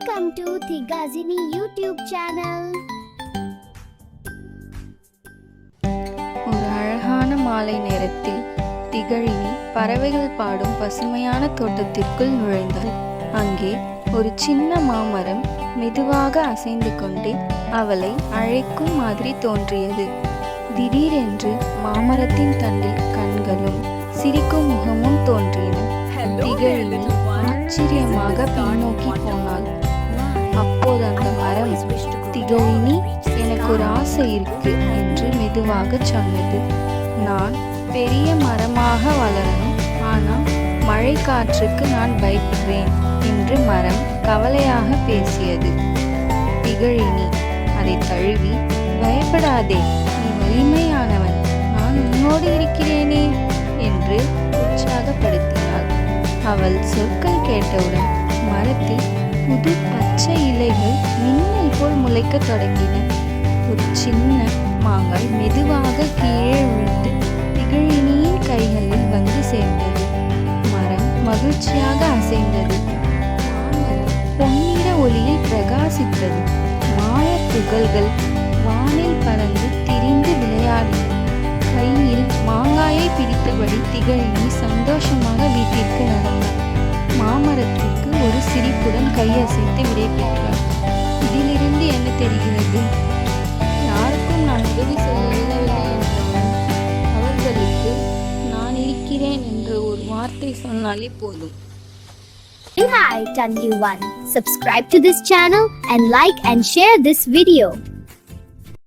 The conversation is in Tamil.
Welcome to Thigazini YouTube channel. ஒரு அழகான மாலை நேரத்தில் திகழினி பறவைகள் பாடும் பசுமையான தோட்டத்திற்குள் நுழைந்தாள். அங்கே ஒரு சின்ன மாமரம் மெதுவாக அசைந்து கொண்டே அவளை அழைக்கும் மாதிரி தோன்றியது. திடீரென்று மாமரத்தின் தண்டில் கண்களும் சிரிக்கும் முகமும் தோன்றின. திகழினி ஆச்சரியமாக பின்னோக்கி போனாள். திகோயினி எனக்கு ஒரு ஆசை இருக்கு என்று மெதுவாக சொன்னது. நான் பெரிய மரமாக வளரணும். ஆனால் மழை காற்றுக்கு நான் பயப்படுறேன் என்று மரம் கவலையாக பேசியது. திகழினி அதை தழுவி பயப்படாதே நீ வலிமையானவன். நான் உன்னோடு இருக்கிறேனே என்று உற்சாகப்படுத்தினாள். அவள் சொற்கள் கேட்டவுடன் மரத்தில் புது பச்சை இலைகள் மின் முளைக்க தொடங்கின. ஒரு சின்ன மாங்காய் மெதுவாக கீழே விழுந்து திகழினியின் கைகளில் வந்து சேர்ந்தது. மரம் மகிழ்ச்சியாக அசைந்தது. பொன்னிற ஒளியில் பிரகாசித்தது. மாயத் துகள்கள் வானில் பறந்து திரிந்து விளையாடின. கையில் மாங்காயை பிடித்தபடி திகழினி சந்தோஷமாக வீட்டிற்கு நடந்தார் மாமரத்திற்கு ஒரு சிரிப்புடன் கையசைத்து விடைபெற்றாள் என்ன தெரிகிறது யாருக்கும் நான் உதவி செய்ய இயலவில்லை என்றாலும் அவர்களுக்கு நான் இருக்கிறேன் என்று ஒரு வார்த்தை சொன்னாலே போதும் Hi, Tanyu One. Subscribe to this channel and like and share this video.